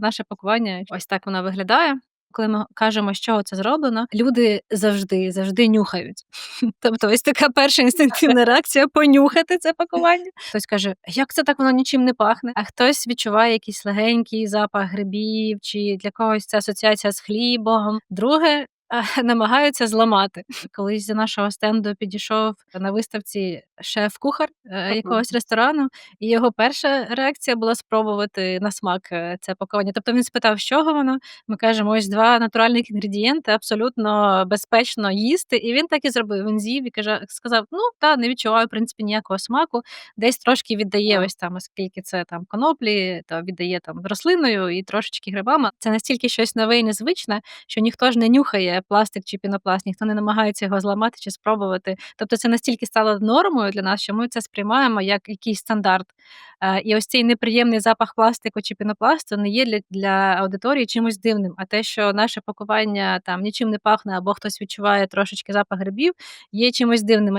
Наше пакування ось так воно виглядає. Коли ми кажемо, з чого це зроблено, люди завжди, завжди нюхають. Тобто, ось така перша інстинктивна реакція понюхати це пакування. Хтось каже: як це так воно нічим не пахне? А хтось відчуває якийсь легенький запах грибів, чи для когось це асоціація з хлібом. Друге. Намагаються зламати. Колись за нашого стенду підійшов на виставці шеф-кухар е, якогось ресторану, і його перша реакція була спробувати на смак е, це пакування. Тобто він спитав, з чого воно. Ми кажемо, ось два натуральних інгредієнти, абсолютно безпечно їсти. І він так і зробив. Він з'їв і каже, сказав: ну та не відчуваю в принципі ніякого смаку. Десь трошки віддає ось там, оскільки це там коноплі, то віддає там рослиною і трошечки грибами. Це настільки щось нове і незвичне, що ніхто ж не нюхає пластик чи пінопласт, ніхто не намагається його зламати чи спробувати. Тобто це настільки стало нормою для нас, що ми це сприймаємо як якийсь стандарт. Е, І ось цей неприємний запах пластику чи пінопласту не є для, для аудиторії чимось дивним. А те, що наше пакування там нічим не пахне, або хтось відчуває трошечки запах грибів, є чимось дивним.